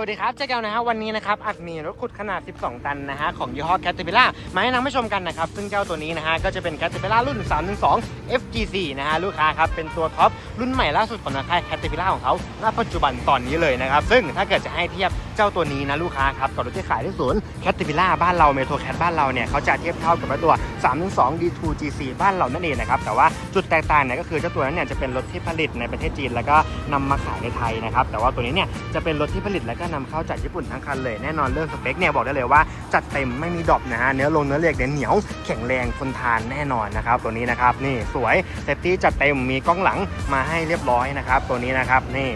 วัสดีครับเจ๊แก้วนะฮะวันนี้นะครับอัดมีรถขุดขนาด 12 ตันนะฮะของยี่ห้อ Caterpillar มาให้นำผู้ชมกันนะครับซึ่งเจ้าตัวนี้นะฮะก็จะเป็น Caterpillar รุ่น 312 FGC นะฮะลูกค้าครับเป็นตัวท็อปรุ่นใหม่ล่าสุดของทางค่าย Caterpillar ของเขาณปัจจุบันตอนนี้เลยนะครับซึ่งถ้าเกิดจะให้เทียบเจ้าตัวนี้นะลูกค้าครับกับรถที่ขายที่ศูนย์ Caterpillar บ้านเรา Metro Cat บ้านเราเนี่ยเขาจะเทียบเท่ากับตัว312 D2 GC บ้านเรานั่นเองนะครับแต่ว่าจุดแตกต่างเนี่ยก็คือเจ้าตัวนั้นเนี่ยจะเป็นรถที่ผลิตในประเทศจีนแล้วก็นำมาขายในไทยนะครับแต่ว่าตัวนี้เนี่ยจะเป็นรถที่ผลิตแล้วก็นำเข้าจากญี่ปุ่นทั้งคันเลยแน่นอนเรื่องสเปคเนี่ยบอกได้เลยว่าจัดเต็มไม่มีดรอปนะฮะเนื้อลงเนื้อเหล็กเนี่ยเหนียวแข็งแรงทนทานแน่นอนนะครับตัวนี้นะครับนี่สวยเซฟตี้จัดเต็มมีกล้องหลังมาให้เรียบร้อยนะครับตัวนี้นะครับนี่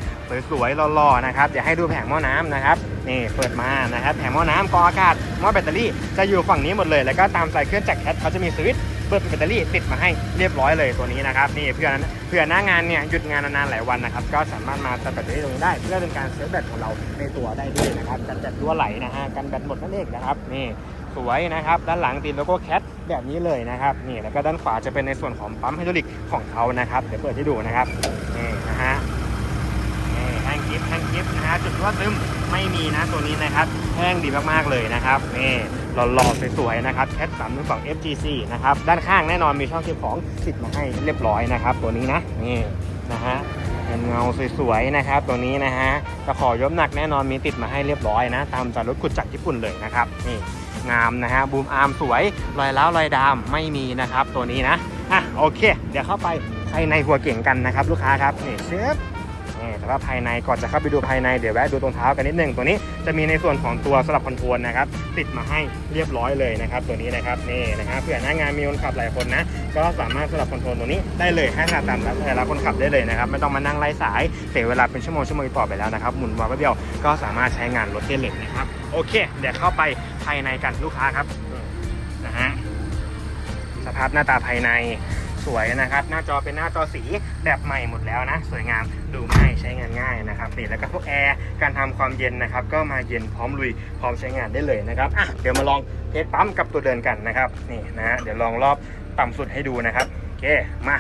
สวยๆหล่อๆนะครับเดี๋ยวให้ดูแผงหม้อน้ำนะครับนี่เปิดมานะครับแผงหม้อน้ำกองอากาศหม้อแบตเตอรี่จะอยู่ฝั่งนี้หมดเลย แล้วก็ตามสายเครื่องจากแคทเขาจะมีสวิตช์เปิดแบตเตอรี่ติดมาให้เรียบร้อยเลยตัวนี้นะครับนี่เพื่อนเพื่อหน้างานเนี่ยหยุดงานนานๆหลายวันนะครับก็สามารถมาตัดแบตเตอรี่ตรงนี้ได้ เพื่อเป็นการเซฟแบตของเราในตัวได้ด้วยนะครับกันแบตรั่วไหลนะฮะกันแบตหมดนั่นเองนะครับนี่สวยนะครับด้านหลังติดโลโก้แคทแบบนี้เลยนะครับนี่แล้วก็ด้านขวาจะเป็นในส่วนของปั๊มไฮดรอลิกของเขานะครับเดี๋ยวเปิดให้ดูนะครับนี่นะฮะนี่แห้ง กิฟแห้งกิฟนะฮะจุดรั่วซึมไม่มีนะตัวนี้นะครับแห้งดีมากๆเลยนะครับนี่หล่อๆสวยๆนะครับแคท3 2 FGC นะครับด้านข้างแน่นอนมีช่องเก็บของติดมาให้เรียบร้อยนะครับตัวนี้นะนี่นะฮะเป็นเงาสวยๆนะครับตัวนี้นะฮะตะขอยกหนักแน่นอนมีติดมาให้เรียบร้อยนะ ตามจากรถขุดจากญี่ปุ่นเลยนะครับนี่งามนะฮะบูมอาร์มสวยรอยล้าวรอยดามไม่มีนะครับตัวนี้นะอะโอเค เดี๋ยวเข้าไปภายในหัวเก่งกันนะครับ ลูกค้าครับนี่เชฟ แต่ว่าภายในก่อนจะเข้าไปดูภายในเดี๋ยวแวะดูตรงเท้ากันนิดนึงตัวนี้จะมีในส่วนของตัวสลับคอนโทรลนะครับติดมาให้เรียบร้อยเลยนะครับตัวนี้นะครับนี่นะครับเผื่อหน้างานมีคนขับหลายคนนะก็สามารถสลับคอนโทรลตัวนี้ได้เลยให้ขนาดตามแต่ละคนขับได้เลยนะครับไม่ต้องมานั่งไล่สายเสียเวลาเป็นชั่วโมงชั่วโมงต่อไปแล้วนะครับหมุนวาล์วเดียวก็สามารถใช้งานรถได้เลยนะครับโอเค เดี๋ยวเข้าไปภายในกันลูกค้าครับนะฮะสภาพหน้าตาภายใน สวยนะครับ หน้าจอเป็นหน้าจอสีแบบใหม่หมดแล้วนะ สวยงามดูง่ายใช้งานง่ายนะครับนี่แล้วก็พวกแอร์การทำความเย็นนะครับก็มาเย็นพร้อมลุยพร้อมใช้งานได้เลยนะครับอะเดี๋ยวมาลองเทสปั๊มกับตัวเดินกันนะครับนี่นะฮะเดี๋ยวลองรอบต่ำสุดให้ดูนะครับโอเคมา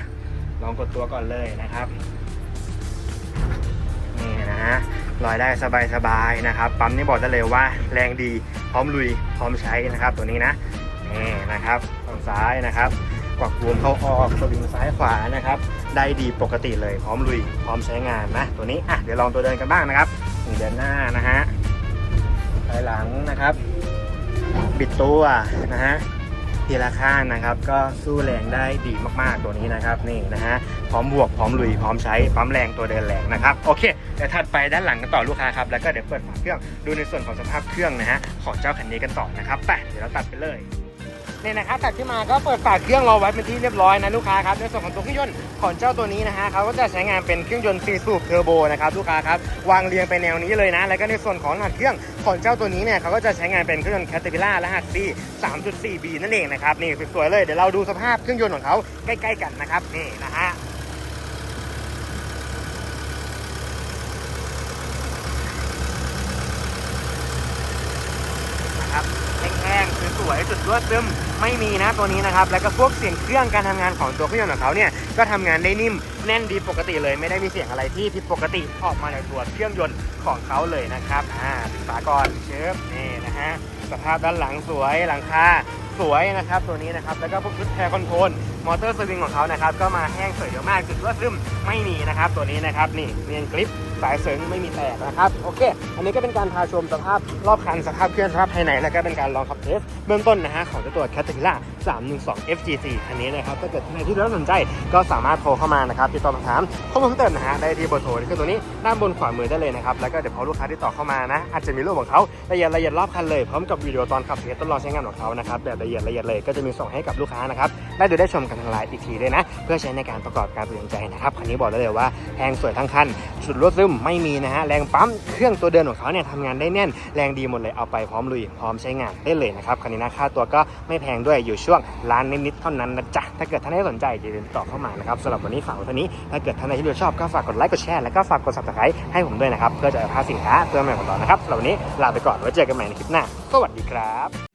ลองกดตัวก่อนเลยนะครับนี่นะฮะลอยได้สบายๆนะครับ ปั๊มนี่บอกได้เลยว่าแรงดีพร้อมลุยพร้อมใช้นะครับ ตัวนี้นะนี่นะครับฝั่งซ้ายนะครับ กวักรวมเข้าออกสวิงซ้ายขวานะครับ ได้ดีปกติเลยพร้อมลุยพร้อมใช้งานนะ ตัวนี้อะเดี๋ยวลองตัวเดินกันบ้างนะครับเดินหน้านะฮะถอยหลังนะครับ บิดตัวนะฮะทีละข้างนะครับ ก็สู้แรงได้ดีมากๆตัวนี้นะครับนี่นะฮะพร้อมบวกพร้อมลุยพร้อมใช้ปั๊มแรงตัวเดินแรงนะครับโอเคเดี๋ยวถัดไปด้านหลังกันต่อลูกค้าครับแล้วก็เดี๋ยวเปิดฝาเครื่องดูในส่วนของสภาพเครื่องนะฮะของเจ้าคันนี้กันต่อนะครับไปเดี๋ยวเราตัดไปเลย เนี่ยนะครับตัดขึ้นมาก็เปิดฝาเครื่องรอไว้เป็นที่เรียบร้อยนะลูกค้าครับในส่วนของตัวเครื่องยนต์ของเจ้าตัวนี้นะฮะเขาก็จะใช้งานเป็นเครื่องยนต์4สูบเทอร์โบนะครับลูกค้าครับวางเรียงไปแนวนี้เลยนะ แล้วก็ในส่วนของหัสเครื่องของเจ้าตัวนี้เนี่ยเขาก็จะใช้งานเป็นเครื่องยนต์ Caterpillar รหัส C 3.4B นั่นเองนะครับนี่สวยๆเลยเดี๋ยวเราดูสภาพเครื่องยนต์ของเขาใกล้ๆกันนะครับนี่นะฮะนะครับแห้งๆสวยๆจุดรั่วซึม ไม่มีนะตัวนี้นะครับ แล้วก็พวกเสียงเครื่องการทำงานของตัวเครื่องยนต์ของเขาเนี่ยก็ทำงานได้นิ่มแน่นดีปกติเลย ไม่ได้มีเสียงอะไรที่ผิดปกติออกมาในตัวเครื่องยนต์ของเขาเลยนะครับอ่าปิดฝาก่อนเชิฟนี่นะฮะสภาพด้านหลังสวยหลังคาสวยนะครับ ตัวนี้นะครับแล้วก็พวกชุดแพรคอนโทรล มอเตอร์สวิงของเขานะครับก็มาแห้งสวยเยอะมากจุดรั่วซึมไม่มีนะครับ ตัวนี้นะครับนี่เนียนกริปสายเสริงไม่มีแตกนะครับโอเค อันนี้ก็เป็นการพาชมสภาพรอบคันสภาพเครื่องสภาพภายในแล้วก็เป็นการลองขับเทสเบื้องต้นนะฮะของตัว Caterpillar 312 FGC คันนี้นะครับถ้าเกิดท่านใดที่รับสนใจก็สามารถโทรเข้ามานะครับติดต่อสอบถามข้อมูลเพิ่มเติมนะฮะได้ที่เบอร์โทรที่คือตัวนี้ด้านบนขวามือได้เลยนะครับแล้วก็เดี๋ยวพอลูกค้าที่ต่อเข้ามานะอาจจะมีรูปของเขาละเอียดละเอียดรอบคันเลยพร้อมกับวิดีโอตอนขับเทสทดลองใช้งานของเขานะครับแบบละเอียดละเอียดเลยก็จะมีส่งให้กับลูกค้านะครับได้ดูได้ชมกันทางไลน์อีกทีด้วยนะ เพื่อใช้ในการประกอบการตัดสินใจนะครับคันนี้บอกได้เลยว่าแพงสวยทั้งคันสุดรวดซึมไม่มีนะฮะแรงปั๊มเครื่องตัวเดินของเขาเนี่ยทำงานได้แน่น แรงดีหมดเลยเอาไปพร้อมลุยพร้อมใช้งานได้เลยนะครับคันนี้นะค่าตัวก็ไม่แพงด้วยอยู่ช่วงล้านนิดๆเท่านั้นนะจ๊ะถ้าเกิดท่านใดสนใจอย่าลืมติดต่อเข้ามานะครับสำหรับวันนี้ฝากไว้เท่านี้ถ้าเกิดท่านใดที่ดูชอบก็ฝากกดไลค์กดแชร์แล้วก็ฝากกด subscribe ให้ผมด้วยนะครับเพื่อจะพาสินค้าเพื่อใหม่ของต่อนะครับสำหรับวันนี้ลาไปก่อนไว้เจอกันใหม่ในคลิปหน้าสวัสดีครับ